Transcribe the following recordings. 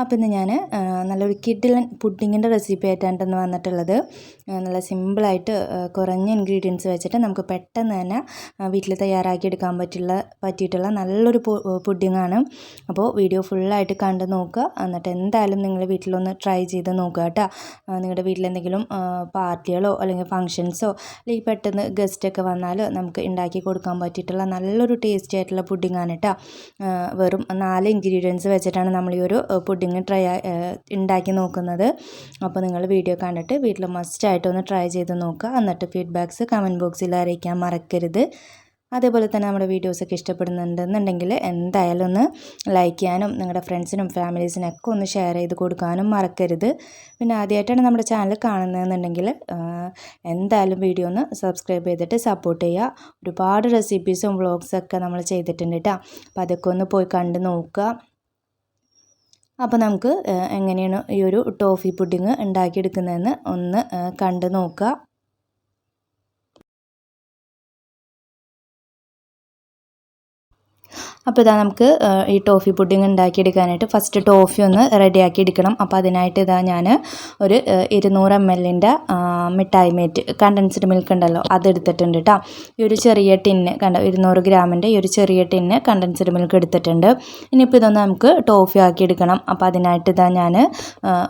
അപ്പോൾ ഇന്ന് ഞാൻ നല്ലൊരു കിഡിലൻ പുഡിങ്ങിന്റെ റെസിപ്പി ആയിട്ടാണ് വന്നിട്ടുള്ളത്. നല്ല സിമ്പിളായിട്ട് കുറഞ്ഞ ഇൻഗ്രീഡിയൻസ് വെച്ചിട്ട് നമുക്ക് പെട്ടെന്ന് തന്നെ വീട്ടിൽ തയ്യാറാക്കിയെടുക്കാൻ പറ്റുള്ള പറ്റിയിട്ടുള്ള നല്ലൊരു പുഡിങ്ങാണ്. അപ്പോൾ വീഡിയോ ഫുള്ളായിട്ട് കണ്ട് നോക്കുക. എന്നിട്ട് എന്തായാലും നിങ്ങൾ വീട്ടിലൊന്ന് ട്രൈ ചെയ്ത് നോക്കുക കേട്ടോ. നിങ്ങളുടെ വീട്ടിലെന്തെങ്കിലും പാർട്ടികളോ അല്ലെങ്കിൽ ഫങ്ഷൻസോ അല്ലെങ്കിൽ പെട്ടെന്ന് ഗസ്റ്റൊക്കെ വന്നാൽ നമുക്ക് ഉണ്ടാക്കി കൊടുക്കാൻ പറ്റിയിട്ടുള്ള നല്ലൊരു ടേസ്റ്റി ആയിട്ടുള്ള പുഡിങ്ങാണ് കേട്ടോ. വെറും നാല് ഇൻഗ്രീഡിയൻസ് വെച്ചിട്ടാണ് നമ്മൾ ഈ ഒരു പുഡിങ് ട്രൈ ഉണ്ടാക്കി നോക്കുന്നത്. അപ്പോൾ നിങ്ങൾ വീഡിയോ കണ്ടിട്ട് വീട്ടിൽ മസ്റ്റ് ആയിട്ട് ഒന്ന് ട്രൈ ചെയ്ത് നോക്കുക. എന്നിട്ട് ഫീഡ്ബാക്ക്സ് കമന്റ് ബോക്സിൽ അറിയിക്കാൻ മറക്കരുത്. അതേപോലെ തന്നെ നമ്മുടെ വീഡിയോസൊക്കെ ഇഷ്ടപ്പെടുന്നുണ്ടെന്നുണ്ടെങ്കിൽ എന്തായാലും ഒന്ന് ലൈക്ക് ചെയ്യാനും നിങ്ങളുടെ ഫ്രണ്ട്സിനും ഫാമിലീസിനൊക്കെ ഒന്ന് ഷെയർ ചെയ്ത് കൊടുക്കാനും മറക്കരുത്. പിന്നെ ആദ്യമായിട്ടാണ് നമ്മുടെ ചാനൽ കാണുന്നതെന്നുണ്ടെങ്കിൽ എന്തായാലും വീഡിയോ ഒന്ന് സബ്സ്ക്രൈബ് ചെയ്തിട്ട് സപ്പോർട്ട് ചെയ്യുക. ഒരുപാട് റെസിപ്പീസും വ്ളോഗ്സൊക്കെ നമ്മൾ ചെയ്തിട്ടുണ്ട് കേട്ടോ അപ്പോൾ അതൊക്കെ ഒന്ന് പോയി കണ്ട് നോക്കുക. അപ്പോൾ നമുക്ക് എങ്ങനെയാണ് ഈ ഒരു ടോഫി പുഡിങ് ഉണ്ടാക്കിയെടുക്കുന്നതെന്ന് ഒന്ന് കണ്ടു നോക്കുക. അപ്പോൾ ഇതാ നമുക്ക് ഈ ടോഫി പുഡിങ് ഉണ്ടാക്കിയെടുക്കാനായിട്ട് ഫസ്റ്റ് ടോഫി ഒന്ന് റെഡിയാക്കി എടുക്കണം. അപ്പോൾ അതിനായിട്ട് ഇതാ ഞാൻ ഒരു ഇരുന്നൂറ് എം എല്ലിന്റെ മിഠായി മേറ്റ് കണ്ടൻസ്ഡ് മിൽക്ക് ഉണ്ടല്ലോ അതെടുത്തിട്ടുണ്ട് കേട്ടോ ഈ ഒരു ചെറിയ ടിന്ന് കണ്ട ഇരുന്നൂറ് ഗ്രാമിന്റെ ഈ ഒരു ചെറിയ ടിന്ന് കണ്ടൻസ്ഡ് മിൽക്ക് എടുത്തിട്ടുണ്ട്. ഇനിയിപ്പോൾ ഇതൊന്ന് നമുക്ക് ടോഫി ആക്കി എടുക്കണം. അപ്പോൾ അതിനായിട്ട് ഇതാ ഞാൻ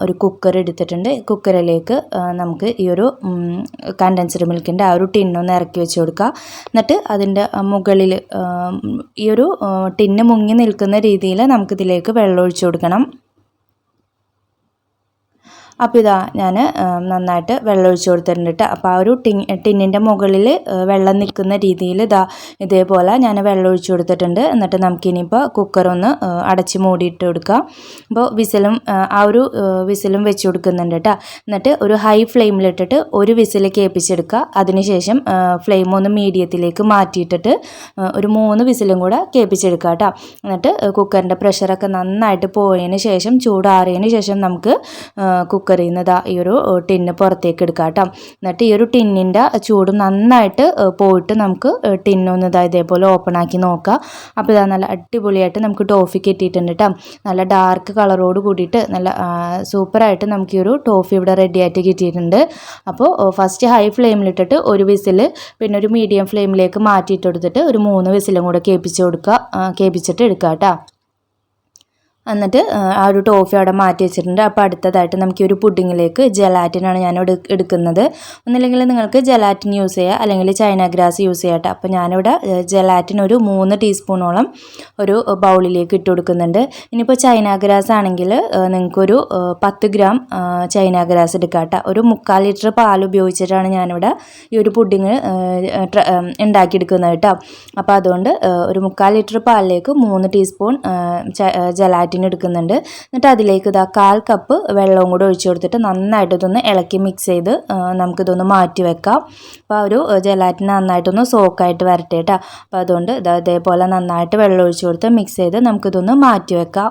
ഒരു കുക്കർ എടുത്തിട്ടുണ്ട്. കുക്കറിലേക്ക് നമുക്ക് ഈ ഒരു കണ്ടൻസ്ഡ് മിൽക്കിന്റെ ആ ഒരു ടിന്നൊന്ന് ഇറക്കി വെച്ച് കൊടുക്കുക എന്നിട്ട് അതിന്റെ മുകളിൽ ഈ ഒരു ടിന്ന് മുങ്ങി നിൽക്കുന്ന രീതിയിൽ നമുക്കിതിലേക്ക് വെള്ളം ഒഴിച്ചു കൊടുക്കണം. അപ്പോൾ ഇതാ ഞാൻ നന്നായിട്ട് വെള്ളം ഒഴിച്ച് കൊടുത്തിട്ടുണ്ട് കേട്ടോ അപ്പോൾ ആ ഒരു ടിൻ ടിന്നിന്റെ മുകളിൽ വെള്ളം നിൽക്കുന്ന രീതിയിൽ ഇതാ ഇതേപോലെ ഞാൻ വെള്ളം ഒഴിച്ച് കൊടുത്തിട്ടുണ്ട്. എന്നിട്ട് നമുക്കിനിയിപ്പോൾ കുക്കറൊന്ന് അടച്ച് മൂടിയിട്ട് കൊടുക്കാം. അപ്പോൾ വിസിലും ആ ഒരു വിസിലും വെച്ച് കൊടുക്കുന്നുണ്ട് കേട്ടോ എന്നിട്ട് ഒരു ഹൈ ഫ്ലെയിമിലിട്ടിട്ട് ഒരു വിസിൽ കേൾപ്പിച്ചെടുക്കുക അതിനുശേഷം ഫ്ലെയിം ഒന്ന് മീഡിയത്തിലേക്ക് മാറ്റിയിട്ടിട്ട് ഒരു മൂന്ന് വിസിലും കൂടെ കേൾപ്പിച്ചെടുക്കുക കേട്ടോ എന്നിട്ട് കുക്കറിന്റെ പ്രഷറൊക്കെ നന്നായിട്ട് പോയതിന് ശേഷം ചൂടാറിയതിന് ശേഷം നമുക്ക് കുക്കറിൽ നിന്ന് ഇതാ ഈ ഒരു ടിന്ന് പുറത്തേക്ക് എടുക്കാം കേട്ടോ. എന്നിട്ട് ഈ ഒരു ടിന്നിന്റെ ചൂട് നന്നായിട്ട് പോയിട്ട് നമുക്ക് ടിന്നൊന്ന് ഇതാ ഇതേപോലെ ഓപ്പൺ ആക്കി നോക്കാം. അപ്പോൾ ഇതാ നല്ല അടിപൊളിയായിട്ട് നമുക്ക് ടോഫി കിട്ടിയിട്ടുണ്ട് കേട്ടോ. നല്ല ഡാർക്ക് കളറോട് കൂടിയിട്ട് നല്ല സൂപ്പറായിട്ട് നമുക്ക് ഈ ഒരു ടോഫി ഇവിടെ റെഡി ആയിട്ട് കിട്ടിയിട്ടുണ്ട്. അപ്പോൾ ഫസ്റ്റ് ഹൈ ഫ്ലെയിമിലിട്ടിട്ട് ഒരു വിസിൽ പിന്നെ ഒരു മീഡിയം ഫ്ലെയിമിലേക്ക് മാറ്റിയിട്ട് കൊടുത്തിട്ട് ഒരു മൂന്ന് വിസിലും കൂടെ കേൾപ്പിച്ച് കൊടുക്കുക കേൾപ്പിച്ചിട്ട് എടുക്കുക കേട്ടോ. എന്നിട്ട് ആ ഒരു ടോഫി അവിടെ മാറ്റി വെച്ചിട്ടുണ്ട്. അപ്പോൾ അടുത്തതായിട്ട് നമുക്ക് ഒരു പുഡിങ്ങിലേക്ക് ജലാറ്റിനാണ് ഞാൻ എടുക്കുന്നത്. ഒന്നില്ലെങ്കിൽ നിങ്ങൾക്ക് ജലാറ്റിൻ യൂസ് ചെയ്യുക അല്ലെങ്കിൽ ചൈന ഗ്രാസ് യൂസ് ചെയ്യട്ടെ. അപ്പോൾ ഞാനിവിടെ ജലാറ്റിൻ ഒരു മൂന്ന് ടീസ്പൂണോളം ഒരു ബൗളിലേക്ക് ഇട്ട് കൊടുക്കുന്നുണ്ട്. ഇനിയിപ്പോൾ ചൈന ഗ്രാസ് ആണെങ്കിൽ നിങ്ങൾക്കൊരു പത്ത് ഗ്രാം ചൈന ഗ്രാസ് എടുക്കാട്ടെ. ഒരു മുക്കാൽ ലിറ്റർ പാൽ ഉപയോഗിച്ചിട്ടാണ് ഞാനിവിടെ ഈ ഒരു പുഡിങ് ഉണ്ടാക്കിയെടുക്കുന്നത് കേട്ടോ. അപ്പോൾ അതുകൊണ്ട് ഒരു മുക്കാൽ ലിറ്റർ പാലിലേക്ക് മൂന്ന് ടീസ്പൂൺ ജലാറ്റിൻ എടുക്കുന്നുണ്ട് എന്നിട്ട് അതിലേക്ക് ഇതാ കാൽ കപ്പ് വെള്ളവും കൂടെ ഒഴിച്ചു കൊടുത്തിട്ട് നന്നായിട്ട് ഇതൊന്ന് ഇളക്കി മിക്സ് ചെയ്ത് നമുക്കിതൊന്ന് മാറ്റി വെക്കാം. അപ്പോൾ ഒരു ജലാറ്റിന് നന്നായിട്ടൊന്ന് സോക്കായിട്ട് വരട്ടെ കേട്ടോ അപ്പോൾ അതുകൊണ്ട് ഇതാ ഇതേപോലെ നന്നായിട്ട് വെള്ളം ഒഴിച്ചു കൊടുത്ത് മിക്സ് ചെയ്ത് നമുക്കിതൊന്ന് മാറ്റി വെക്കാം.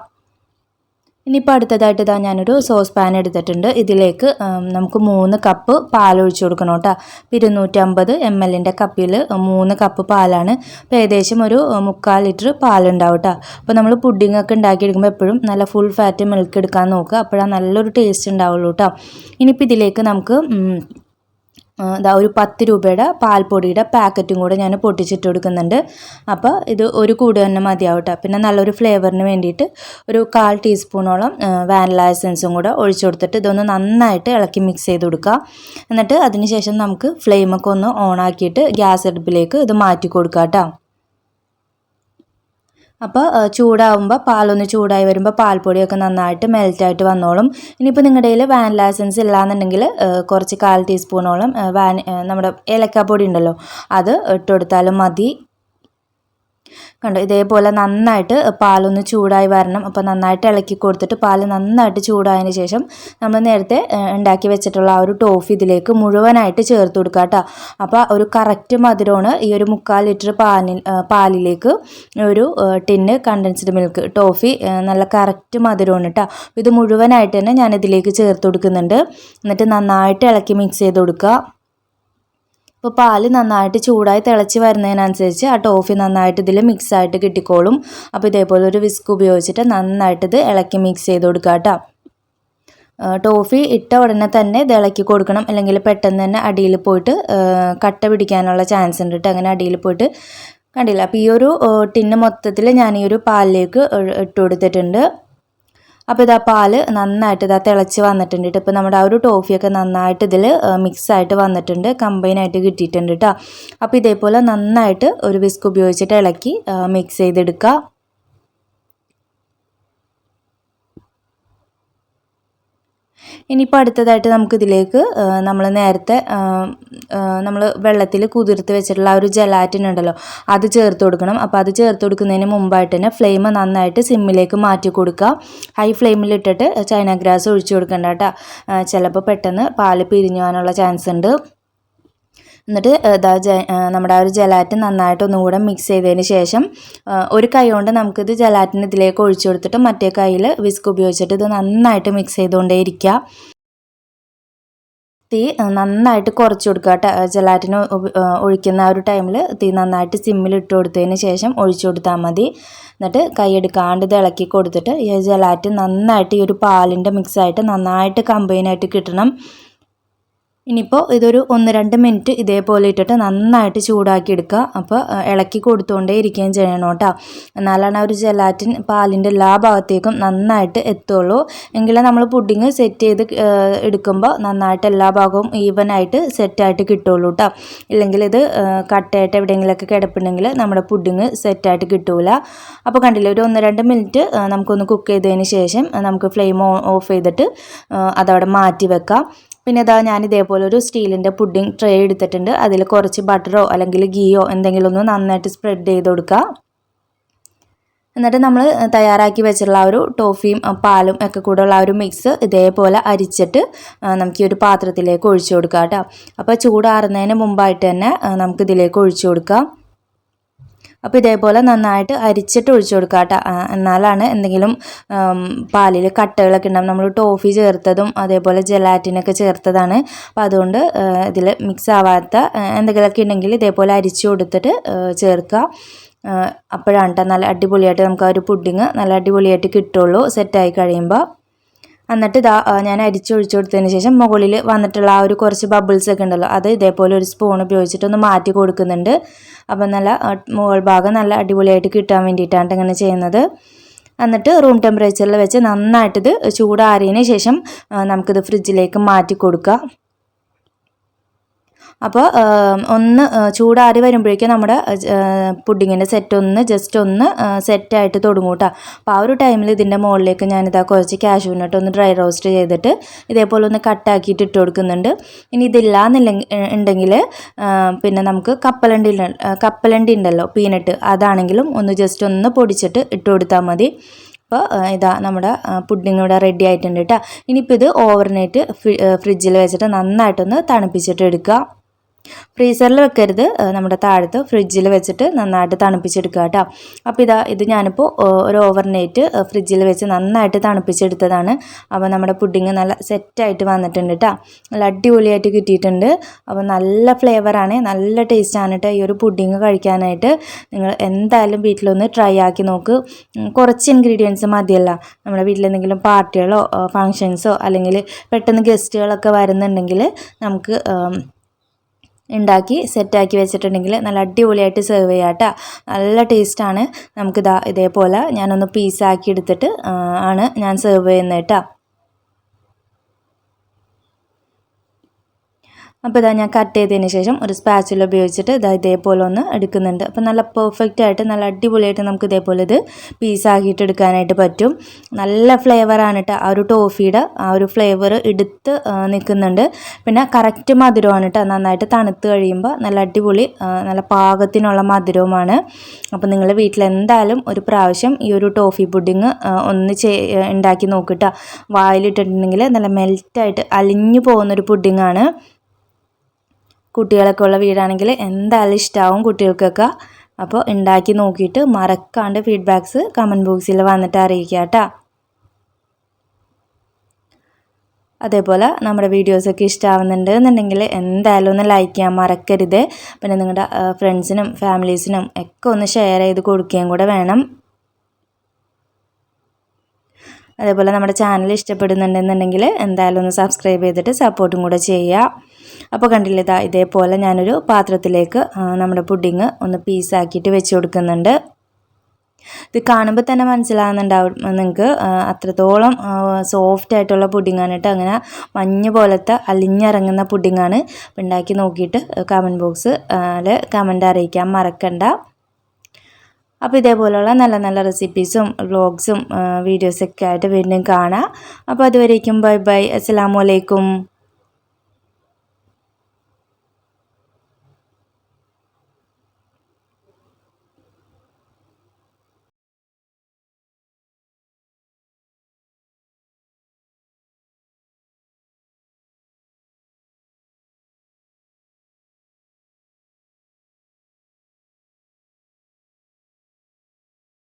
ഇനിയിപ്പോൾ അടുത്തതായിട്ട് ഇതാ ഞാനൊരു സോസ് പാൻ എടുത്തിട്ടുണ്ട്. ഇതിലേക്ക് നമുക്ക് മൂന്ന് കപ്പ് പാൽ ഒഴിച്ചു കൊടുക്കണം കേട്ടോ. ഇരുന്നൂറ്റമ്പത് എം എല്ലിന്റെ കപ്പിൽ മൂന്ന് കപ്പ് പാലാണ്. അപ്പോൾ ഏകദേശം ഒരു മുക്കാൽ ലിറ്റർ പാലുണ്ടാവും കേട്ടോ. അപ്പോൾ നമ്മൾ പുഡിംഗ് ഒക്കെ ഉണ്ടാക്കിയെടുക്കുമ്പോൾ എപ്പോഴും നല്ല ഫുൾ ഫാറ്റ് മിൽക്ക് എടുക്കാൻ നോക്കുക. അപ്പോഴാണ് നല്ലൊരു ടേസ്റ്റ് ഉണ്ടാവുള്ളൂ കേട്ടോ. ഇനിയിപ്പോൾ ഇതിലേക്ക് നമുക്ക് ഇതാ ഒരു പത്ത് രൂപയുടെ പാൽപ്പൊടിയുടെ പാക്കറ്റും കൂടെ ഞാൻ പൊട്ടിച്ചിട്ട് കൊടുക്കുന്നുണ്ട്. അപ്പോൾ ഇത് ഒരു കൂട് തന്നെ മതിയാവട്ടെ. പിന്നെ നല്ലൊരു ഫ്ലേവറിന് വേണ്ടിയിട്ട് ഒരു കാൽ ടീസ്പൂണോളം വാനില എസൻസും കൂടെ ഒഴിച്ചു കൊടുത്തിട്ട് ഇതൊന്ന് നന്നായിട്ട് ഇളക്കി മിക്സ് ചെയ്ത് കൊടുക്കുക. എന്നിട്ട് അതിന് ശേഷം നമുക്ക് ഫ്ലെയിമൊക്കെ ഒന്ന് ഓണാക്കിയിട്ട് ഗ്യാസ് അടുപ്പിലേക്ക് ഇത് മാറ്റി കൊടുക്കാം കേട്ടോ. അപ്പോൾ ചൂടാവുമ്പോൾ പാലൊന്ന് ചൂടായി വരുമ്പോൾ പാൽപ്പൊടിയൊക്കെ നന്നായിട്ട് മെൽറ്റായിട്ട് വന്നോളും. ഇനിയിപ്പോൾ നിങ്ങളുടെ കയ്യിൽ വാനില എസൻസ് ഇല്ലാന്നുണ്ടെങ്കിൽ കുറച്ച് കാൽ ടീസ്പൂണോളം വാൻ നമ്മുടെ ഏലക്കാപ്പൊടി ഉണ്ടല്ലോ അത് ഇട്ട് കൊടുത്താലും മതി. കണ്ടോ? ഇതേപോലെ നന്നായിട്ട് പാലൊന്ന് ചൂടായി വരണം. അപ്പോൾ നന്നായിട്ട് ഇളക്കി കൊടുത്തിട്ട് പാൽ നന്നായിട്ട് ചൂടായതിന് ശേഷം നമ്മൾ നേരത്തെ ഉണ്ടാക്കി വെച്ചിട്ടുള്ള ആ ഒരു ടോഫി ഇതിലേക്ക് മുഴുവനായിട്ട് ചേർത്ത് കൊടുക്കുക കേട്ടോ. അപ്പോൾ ഒരു കറക്റ്റ് മധുരമാണ് ഈ ഒരു മുക്കാൽ ലിറ്റർ പാലിൽ പാലിലേക്ക് ഒരു ടിന്ന് കണ്ടൻസ്ഡ് മിൽക്ക് ടോഫി നല്ല കറക്റ്റ് മധുരമാണ് കേട്ടോ. ഇത് മുഴുവനായിട്ട് തന്നെ ഞാൻ ഇതിലേക്ക് ചേർത്ത് കൊടുക്കുന്നുണ്ട്. എന്നിട്ട് നന്നായിട്ട് ഇളക്കി മിക്സ് ചെയ്ത് കൊടുക്കുക. അപ്പോൾ പാൽ നന്നായിട്ട് ചൂടായി തിളച്ച് വരുന്നതിനനുസരിച്ച് ആ ടോഫി നന്നായിട്ട് ഇതിൽ മിക്സ് ആയിട്ട് കിട്ടിക്കോളും. അപ്പോൾ ഇതേപോലെ ഒരു വിസ്ക് ഉപയോഗിച്ചിട്ട് നന്നായിട്ട് ഇത് ഇളക്കി മിക്സ് ചെയ്ത് കൊടുക്കുക കേട്ടോ ടോഫി ഇട്ട ഉടനെ തന്നെ ഇത് ഇളക്കി കൊടുക്കണം. അല്ലെങ്കിൽ പെട്ടെന്ന് തന്നെ അടിയിൽ പോയിട്ട് കട്ട പിടിക്കാനുള്ള ചാൻസ് ഉണ്ട് കേട്ടോ അങ്ങനെ അടിയിൽ പോയിട്ട് കണ്ടില്ല? അപ്പോൾ ഈ ഒരു ടിന്ന് മൊത്തത്തിൽ ഞാൻ ഈ ഒരു പാലിലേക്ക് ഇട്ട് കൊടുത്തിട്ടുണ്ട്. അപ്പോൾ ഇതാ പാൽ നന്നായിട്ട് ഇതാ തിളച്ച് വന്നിട്ടുണ്ട് കേട്ടോ ഇപ്പോൾ നമ്മുടെ ആ ഒരു ടോഫിയൊക്കെ നന്നായിട്ട് ഇതിൽ മിക്സ് ആയിട്ട് വന്നിട്ടുണ്ട്. കമ്പൈനായിട്ട് കിട്ടിയിട്ടുണ്ട് കേട്ടോ അപ്പോൾ ഇതേപോലെ നന്നായിട്ട് ഒരു വിസ്ക് ഉപയോഗിച്ചിട്ട് ഇളക്കി മിക്സ് ചെയ്തെടുക്കുക. ഇനിയിപ്പോൾ അടുത്തതായിട്ട് നമുക്കിതിലേക്ക് നമ്മൾ നേരത്തെ നമ്മൾ വെള്ളത്തിൽ കുതിർത്ത് വെച്ചിട്ടുള്ള ആ ഒരു ജലാറ്റിൻ ഉണ്ടല്ലോ അത് ചേർത്ത് കൊടുക്കണം. അപ്പോൾ അത് ചേർത്ത് കൊടുക്കുന്നതിന് മുമ്പായിട്ട് തന്നെ ഫ്ലെയിം നന്നായിട്ട് സിമ്മിലേക്ക് മാറ്റി കൊടുക്കുക. ഹൈ ഫ്ലെയിമിൽ ഇട്ടിട്ട് ചൈന ഗ്രാസ് ഒഴിച്ചു കൊടുക്കണ്ട കേട്ടോ. ചിലപ്പോൾ പെട്ടെന്ന് പാൽ പിരിഞ്ഞു പോകാനുള്ള ചാൻസ് ഉണ്ട്. എന്നിട്ട് ഇതാ നമ്മുടെ ആ ഒരു ജലാറ്റിൻ നന്നായിട്ട് ഒന്നുകൂടെ മിക്സ് ചെയ്തതിന് ശേഷം ഒരു കൈ കൊണ്ട് നമുക്കിത് ജലാറ്റിൻ ഇതിലേക്ക് ഒഴിച്ചു കൊടുത്തിട്ട് മറ്റേ കയ്യിൽ വിസ്ക് ഉപയോഗിച്ചിട്ട് ഇത് നന്നായിട്ട് മിക്സ് ചെയ്തുകൊണ്ടേ ഇരിക്കുക തീ നന്നായിട്ട് കുറച്ച് കൊടുക്കുക ജലാറ്റിന് ഒഴിക്കുന്ന ആ ഒരു ടൈമിൽ തീ നന്നായിട്ട് സിമ്മിൽ ഇട്ട് കൊടുത്തതിന് ശേഷം ഒഴിച്ചു കൊടുത്താൽ മതി. എന്നിട്ട് കൈയെടുക്കാണ്ട് ഇത് ഇളക്കി കൊടുത്തിട്ട് ഈ ജലാറ്റിൻ നന്നായിട്ട് ഈ ഒരു പാലിന്റെ മിക്സായിട്ട് നന്നായിട്ട് കമ്പൈനായിട്ട് കിട്ടണം. ഇനിയിപ്പോൾ ഇതൊരു ഒന്ന് രണ്ട് മിനിറ്റ് ഇതേപോലെ ഇട്ടിട്ട് നന്നായിട്ട് ചൂടാക്കി എടുക്കുക. അപ്പോൾ ഇളക്കി കൊടുത്തുകൊണ്ടേ ഇരിക്കുകയും ചെയ്യണം കേട്ടോ. എന്നാലാണ് ആ ഒരു ജെലാറ്റിൻ പാലിന്റെ എല്ലാ ഭാഗത്തേക്കും നന്നായിട്ട് എത്തുള്ളൂ. എങ്കിലേ നമ്മൾ പുഡിങ് സെറ്റ് ചെയ്ത് എടുക്കുമ്പോൾ നന്നായിട്ട് എല്ലാ ഭാഗവും ഈവനായിട്ട് സെറ്റായിട്ട് കിട്ടുള്ളൂ കേട്ടോ. ഇല്ലെങ്കിൽ ഇത് കട്ടയായിട്ട് എവിടെയെങ്കിലുമൊക്കെ കിടപ്പുണ്ടെങ്കിൽ നമ്മുടെ പുഡിങ് സെറ്റായിട്ട് കിട്ടൂല. അപ്പോൾ കണ്ടില്ലേ ഒരു ഒന്ന് രണ്ട് മിനിറ്റ് നമുക്കൊന്ന് കുക്ക് ചെയ്തതിന് ശേഷം നമുക്ക് ഫ്ലെയിം ഓഫ് ചെയ്തിട്ട് അതവിടെ മാറ്റി വെക്കാം. പിന്നെ ഇതാ ഞാൻ ഇതേപോലെ ഒരു സ്റ്റീലിന്റെ പുഡിംഗ് ട്രേ എടുത്തിട്ടുണ്ട്. അതിൽ കുറച്ച് ബട്ടറോ അല്ലെങ്കിൽ ഗീയോ എന്തെങ്കിലും ഒന്ന് നന്നായിട്ട് സ്പ്രെഡ് ചെയ്ത് കൊടുക്കുക. എന്നിട്ട് നമ്മൾ തയ്യാറാക്കി വെച്ചിട്ടുള്ള ആ ഒരു ടോഫിയും പാലും ഒക്കെ കൂടെ ഉള്ള ആ ഒരു മിക്സ് ഇതേപോലെ അരിച്ചിട്ട് നമുക്ക് ഈ ഒരു പാത്രത്തിലേക്ക് ഒഴിച്ചു കൊടുക്കാം കേട്ടോ. അപ്പോൾ ചൂടാറുന്നതിന് മുമ്പായിട്ട് തന്നെ നമുക്ക് ഇതിലേക്ക് ഒഴിച്ചു കൊടുക്കാം. അപ്പോൾ ഇതേപോലെ നന്നായിട്ട് അരിച്ചിട്ട് ഒഴിച്ചു കൊടുക്കുക കേട്ടോ എന്നാലാണ് എന്തെങ്കിലും പാലിൽ കട്ടകളൊക്കെ ഉണ്ടാകും നമ്മൾ ടോഫി ചേർത്തതും അതേപോലെ ജലാറ്റിനൊക്കെ ചേർത്തതാണ്. അപ്പോൾ അതുകൊണ്ട് ഇതിൽ മിക്സ് ആവാത്ത എന്തെങ്കിലുമൊക്കെ ഉണ്ടെങ്കിൽ ഇതേപോലെ അരിച്ചു കൊടുത്തിട്ട് ചേർക്കുക അപ്പോഴാണ് കേട്ടോ നല്ല അടിപൊളിയായിട്ട് നമുക്ക് ആ ഒരു പുഡിങ് നല്ല അടിപൊളിയായിട്ട് കിട്ടുള്ളൂ. സെറ്റായി കഴിയുമ്പോൾ എന്നിട്ട് ഇതാ ഞാൻ അരിച്ചൊഴിച്ചു കൊടുത്തതിന് ശേഷം മുകളിൽ വന്നിട്ടുള്ള ആ ഒരു കുറച്ച് ബബിൾസ് ഒക്കെ ഉണ്ടല്ലോ അത് ഇതേപോലെ ഒരു സ്പൂൺ ഉപയോഗിച്ചിട്ടൊന്ന് മാറ്റി കൊടുക്കുന്നുണ്ട്. അപ്പം നല്ല മുകൾ ഭാഗം നല്ല അടിപൊളിയായിട്ട് കിട്ടാൻ വേണ്ടിയിട്ടാണ് ഇങ്ങനെ ചെയ്യുന്നത്. എന്നിട്ട് റൂം ടെമ്പറേച്ചറിൽ വെച്ച് നന്നായിട്ടിത് ചൂടാറിയതിന് ശേഷം നമുക്കിത് ഫ്രിഡ്ജിലേക്ക് മാറ്റി കൊടുക്കാം. അപ്പോൾ ഒന്ന് ചൂടാറി വരുമ്പോഴേക്കും നമ്മുടെ പുഡിങ്ങിന്റെ സെറ്റ് ഒന്ന് ജസ്റ്റ് ഒന്ന് സെറ്റായിട്ട് തുടങ്ങും കേട്ടോ അപ്പോൾ ആ ഒരു ടൈമിൽ ഇതിന്റെ മുകളിലേക്ക് ഞാനിതാ കുറച്ച് കാശുവിനോട്ട് നട്ട് ഒന്ന് ഡ്രൈ റോസ്റ്റ് ചെയ്തിട്ട് ഇതേപോലെ ഒന്ന് കട്ടാക്കിയിട്ട് ഇട്ട് കൊടുക്കുന്നുണ്ട്. ഇനി ഇതില്ലാന്നില്ലെങ്കിൽ ഉണ്ടെങ്കിൽ പിന്നെ നമുക്ക് കപ്പലണ്ടി കപ്പലണ്ടി ഉണ്ടല്ലോ പീനട്ട് അതാണെങ്കിലും ഒന്ന് ജസ്റ്റ് ഒന്ന് പൊടിച്ചിട്ട് ഇട്ട് കൊടുത്താൽ മതി. അപ്പോൾ ഇതാ നമ്മുടെ പുഡിങ് ഇവിടെ റെഡി ആയിട്ടുണ്ട് കേട്ടോ ഇനിയിപ്പോൾ ഇത് ഓവർനൈറ്റ് ഫ്രിഡ്ജിൽ വെച്ചിട്ട് നന്നായിട്ടൊന്ന് തണുപ്പിച്ചിട്ട് എടുക്കുക ഫ്രീസറിൽ വെക്കരുത്. നമ്മുടെ താഴത്ത് ഫ്രിഡ്ജിൽ വെച്ചിട്ട് നന്നായിട്ട് തണുപ്പിച്ചെടുക്കുക കേട്ടോ. അപ്പോൾ ഇതാ ഇത് ഞാനിപ്പോൾ ഒരു ഓവർനൈറ്റ് ഫ്രിഡ്ജിൽ വെച്ച് നന്നായിട്ട് തണുപ്പിച്ചെടുത്തതാണ്. അപ്പോൾ നമ്മുടെ പുഡിങ് നല്ല സെറ്റായിട്ട് വന്നിട്ടുണ്ട് കേട്ടോ. നല്ല അടിപൊളിയായിട്ട് കിട്ടിയിട്ടുണ്ട്. അപ്പോൾ നല്ല ഫ്ലേവറാണ് നല്ല ടേസ്റ്റാണ് കേട്ടോ ഈ ഒരു പുഡിങ് കഴിക്കാനായിട്ട്. നിങ്ങൾ എന്തായാലും വീട്ടിലൊന്ന് ട്രൈ ആക്കി നോക്ക്. കുറച്ച് ഇൻഗ്രീഡിയൻസ് മതിയല്ല. നമ്മുടെ വീട്ടിലെന്തെങ്കിലും പാർട്ടികളോ ഫങ്ഷൻസോ അല്ലെങ്കിൽ പെട്ടെന്ന് ഗസ്റ്റുകളൊക്കെ വരുന്നുണ്ടെങ്കിൽ നമുക്ക് ഉണ്ടാക്കി സെറ്റാക്കി വെച്ചിട്ടുണ്ടെങ്കിൽ നല്ല അടിപൊളിയായിട്ട് സെർവ് ചെയ്യാം കേട്ടോ. നല്ല ടേസ്റ്റാണ് നമുക്കിതാ ഇതേപോലെ ഞാനൊന്ന് പീസാക്കി എടുത്തിട്ട് ആണ് ഞാൻ സെർവ് ചെയ്യുന്നത് കേട്ടോ. അപ്പോൾ ഇതാ ഞാൻ കട്ട് ചെയ്തതിന് ശേഷം ഒരു സ്പാച്ചിൽ ഉപയോഗിച്ചിട്ട് ഇതാ ഇതേപോലെ ഒന്ന് എടുക്കുന്നുണ്ട്. അപ്പോൾ നല്ല പെർഫെക്റ്റ് ആയിട്ട് നല്ല അടിപൊളിയായിട്ട് നമുക്ക് ഇതേപോലെ ഇത് പീസാക്കിയിട്ട് എടുക്കാനായിട്ട് പറ്റും. നല്ല ഫ്ലേവറാണ് കേട്ടോ ആ ഒരു ടോഫിയുടെ ആ ഒരു ഫ്ലേവർ എടുത്ത് നിൽക്കുന്നുണ്ട്. പിന്നെ കറക്റ്റ് മധുരമാണ് കേട്ടോ നന്നായിട്ട് തണുത്ത് കഴിയുമ്പോൾ നല്ല അടിപൊളി നല്ല പാകത്തിനുള്ള മധുരവുമാണ്. അപ്പോൾ നിങ്ങൾ വീട്ടിൽ എന്തായാലും ഒരു പ്രാവശ്യം ഈ ഒരു ടോഫി പുഡിങ് ഒന്ന് ചേ ഉണ്ടാക്കി നോക്കിട്ടോ വായിലിട്ടിട്ടുണ്ടെങ്കിൽ നല്ല മെൽറ്റായിട്ട് അലിഞ്ഞു പോകുന്നൊരു പുഡിങ്ങാണ് കുട്ടികളൊക്കെ ഉള്ള വീടാണെങ്കിൽ എന്തായാലും ഇഷ്ടമാവും കുട്ടികൾക്കൊക്കെ. അപ്പോൾ ഉണ്ടാക്കി നോക്കിയിട്ട് മറക്കാണ്ട് ഫീഡ്ബാക്ക്സ് കമന്റ് ബോക്സിൽ വന്നിട്ട് അറിയിക്കുക കേട്ടോ. അതേപോലെ നമ്മുടെ വീഡിയോസൊക്കെ ഇഷ്ടമാവുന്നുണ്ട് എന്നുണ്ടെങ്കിൽ എന്തായാലും ഒന്ന് ലൈക്ക് ചെയ്യാൻ മറക്കരുത്. പിന്നെ നിങ്ങളുടെ ഫ്രണ്ട്സിനും ഫാമിലീസിനും ഒക്കെ ഒന്ന് ഷെയർ ചെയ്ത് കൊടുക്കുകയും കൂടെ വേണം. അതേപോലെ നമ്മുടെ ചാനൽ ഇഷ്ടപ്പെടുന്നുണ്ടെന്നുണ്ടെങ്കിൽ എന്തായാലും ഒന്ന് സബ്സ്ക്രൈബ് ചെയ്തിട്ട് സപ്പോർട്ടും കൂടെ ചെയ്യുക. അപ്പോൾ കണ്ടില്ലേ ഇതാ ഇതേപോലെ ഞാനൊരു പാത്രത്തിലേക്ക് നമ്മുടെ പുഡിങ് ഒന്ന് പീസാക്കിയിട്ട് വെച്ച് കൊടുക്കുന്നുണ്ട്. ഇത് കാണുമ്പോൾ തന്നെ മനസ്സിലാകുന്നുണ്ടാവും നിങ്ങൾക്ക് അത്രത്തോളം സോഫ്റ്റ് ആയിട്ടുള്ള പുഡിങ്ങാണ് കേട്ടോ അങ്ങനെ മഞ്ഞ് പോലത്തെ അലിഞ്ഞിറങ്ങുന്ന പുഡിങ്ങാണ് ഉണ്ടാക്കി നോക്കിയിട്ട് കമന്റ് ബോക്സ് കമന്റ് അറിയിക്കാൻ മറക്കണ്ട. അപ്പോൾ ഇതേപോലെയുള്ള നല്ല നല്ല റെസിപ്പീസും വ്ളോഗ്സും വീഡിയോസൊക്കെ ആയിട്ട് വീണ്ടും കാണാം. അപ്പോൾ അതുവരേക്കും ബൈ ബൈ. അസ്സാം വലൈക്കും